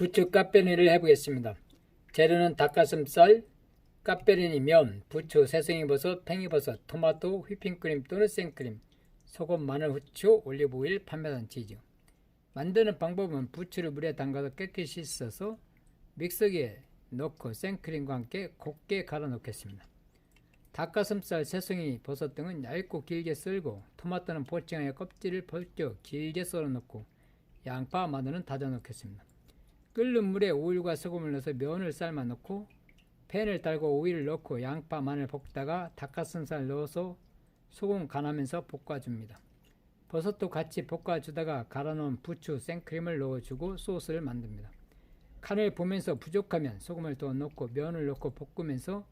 부추 까빼니를 해보겠습니다. 재료는 닭가슴살, 까빼니 면, 부추, 새송이버섯, 팽이버섯, 토마토, 휘핑크림 또는 생크림, 소금, 마늘, 후추, 올리브오일, 파메산 치즈. 만드는 방법은 부추를 물에 담가서 깨끗이 씻어서 믹서기에 넣고 생크림과 함께 곱게 갈아 넣겠습니다. 닭가슴살, 새송이, 버섯 등은 얇고 길게 썰고 토마토는 보충하여 껍질을 벗겨 길게 썰어 넣고 양파, 마늘은 다져 넣겠습니다. 끓는 물에 오일과 소금을 넣어서 면을 삶아 넣고 팬을 달고 오일을 넣고 양파, 마늘 볶다가 닭가슴살 넣어서 소금 간하면서 볶아줍니다. 버섯도 같이 볶아주다가 갈아놓은 부추, 생크림을 넣어주고 소스를 만듭니다. 간을 보면서 부족하면 소금을 더 넣고 면을 넣고 볶으면서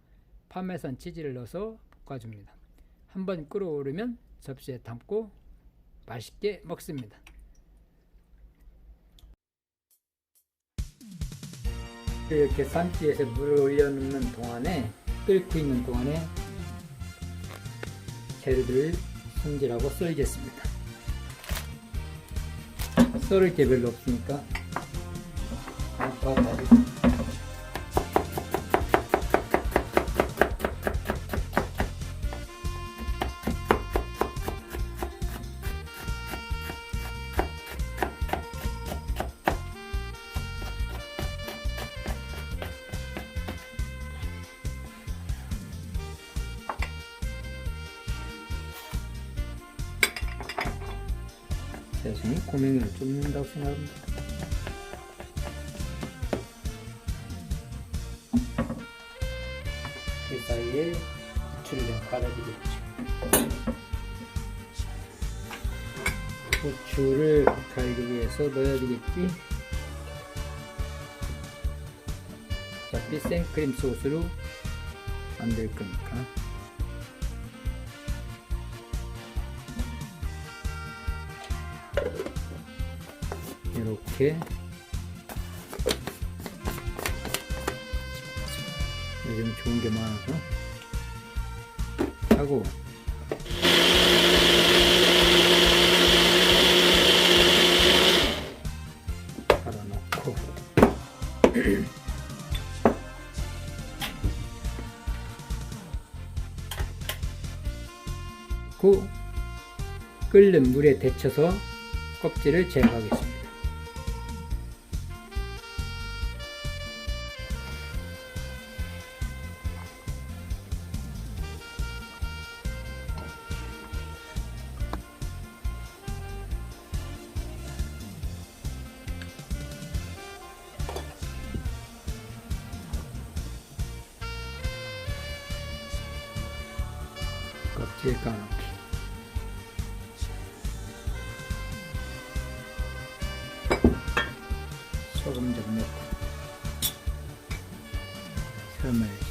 파메산 치즈를 넣어서 볶아줍니다. 한번 끓어오르면 접시에 담고 맛있게 먹습니다. 이렇게 산지에서 물을 올려놓는 동안에 끓고 있는 동안에 재료들을 손질하고 썰겠습니다. 썰을 게 별로 없으니까 양파 가 세상에 고명이를 쫓는다고 생각합니다. 그 사이에 부추를 좀 갈아주겠죠. 부추를 갈기 위해서 넣어야 되겠지. 어차피 생크림 소스로 만들 거니까. 이렇게. 요즘 좋은 게 많아서. 하고. 갈아놓고. 그 끓는 물에 데쳐서 껍질을 제거하겠습니다. 까놓기. 소금 좀 넣고 삶아야지.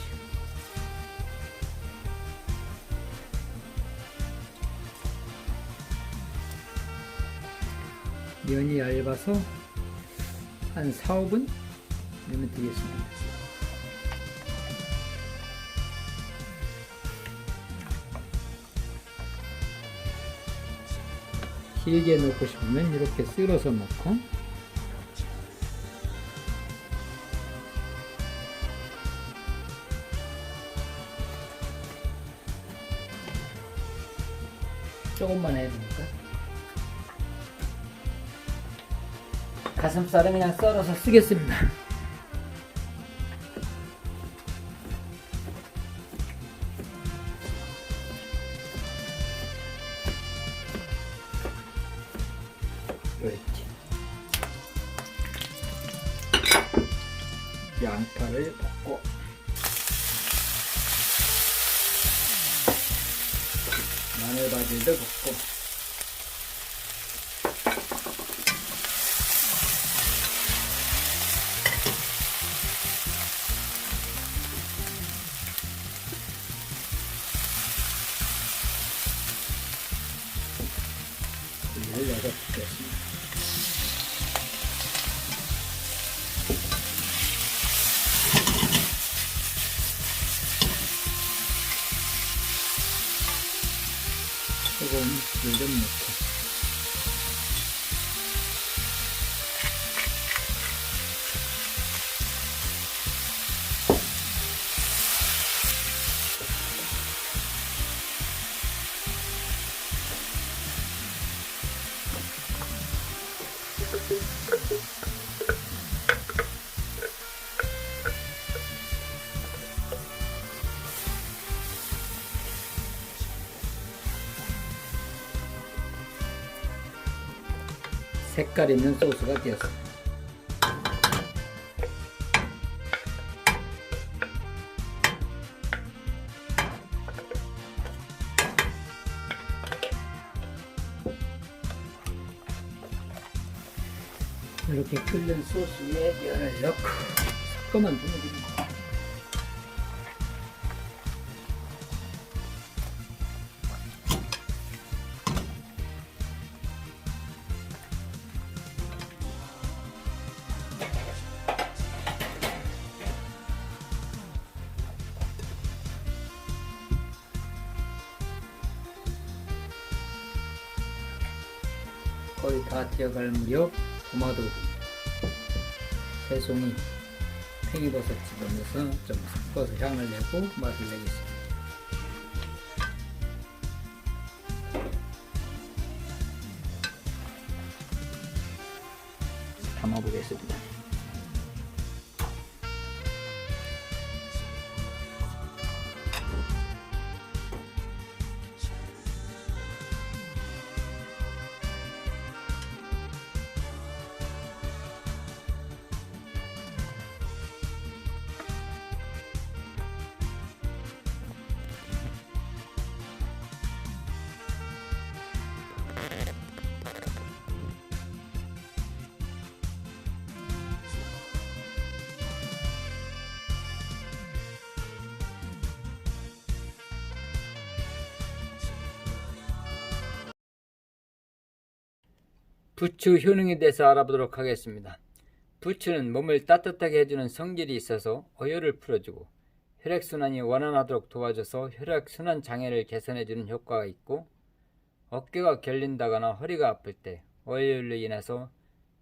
면이 얇아서 한 4, 5분 넣으면 되겠습니다. 길게 넣고 싶으면 이렇게 쓸어서 넣고. 조금만 해야 되니까? 가슴살은 그냥 썰어서 쓰겠습니다 양파를 볶고. 마늘 바질도 볶고. 을 여섯 겠습 でも OK。Thank you. 색깔 있는 소스가 되었어. 이렇게 끓는 소스 위에 면을 넣고 섞어만 두면 됩니다. 거의 다 되어갈 무렵 토마토 새송이 팽이버섯 집어넣어서 좀 섞어서 향을 내고 맛을 내겠습니다. 담아보겠습니다. 부추 효능에 대해서 알아보도록 하겠습니다. 부추는 몸을 따뜻하게 해주는 성질이 있어서 어혈을 풀어주고 혈액순환이 원활하도록 도와줘서 혈액순환 장애를 개선해주는 효과가 있고 어깨가 결린다거나 허리가 아플 때 어혈로 인해서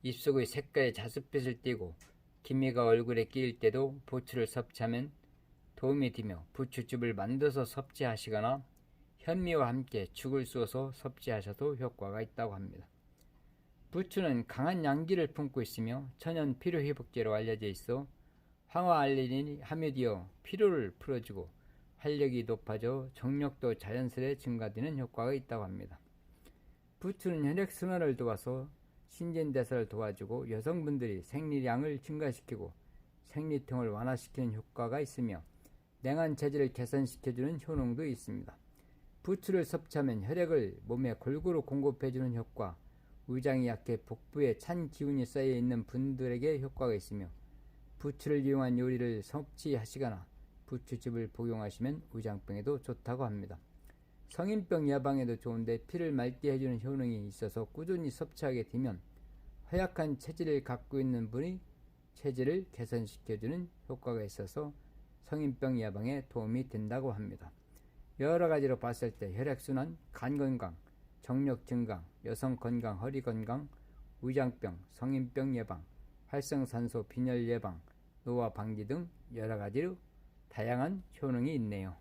입속의 색깔이 자줏빛을 띠고 기미가 얼굴에 끼일 때도 부추를 섭취하면 도움이 되며 부추즙을 만들어서 섭취하시거나 현미와 함께 죽을 쑤어서 섭취하셔도 효과가 있다고 합니다. 부추는 강한 양기를 품고 있으며 천연 피로 회복제로 알려져 있어 황화알린이 함유되어 피로를 풀어주고 활력이 높아져 정력도 자연스레 증가되는 효과가 있다고 합니다. 부추는 혈액 순환을 도와서 신진대사를 도와주고 여성분들이 생리량을 증가시키고 생리통을 완화시키는 효과가 있으며 냉한 체질을 개선시켜주는 효능도 있습니다. 부추를 섭취하면 혈액을 몸에 골고루 공급해주는 효과, 위장이 약해 복부에 찬 기운이 쌓여 있는 분들에게 효과가 있으며 부추를 이용한 요리를 섭취하시거나 부추즙을 복용하시면 위장병에도 좋다고 합니다. 성인병 예방에도 좋은데 피를 맑게 해주는 효능이 있어서 꾸준히 섭취하게 되면 허약한 체질을 갖고 있는 분이 체질을 개선시켜주는 효과가 있어서 성인병 예방에 도움이 된다고 합니다. 여러 가지로 봤을 때 혈액순환, 간 건강, 정력 증강, 여성 건강, 허리 건강, 위장병, 성인병 예방, 활성산소 빈혈 예방, 노화 방지 등 여러 가지로 다양한 효능이 있네요.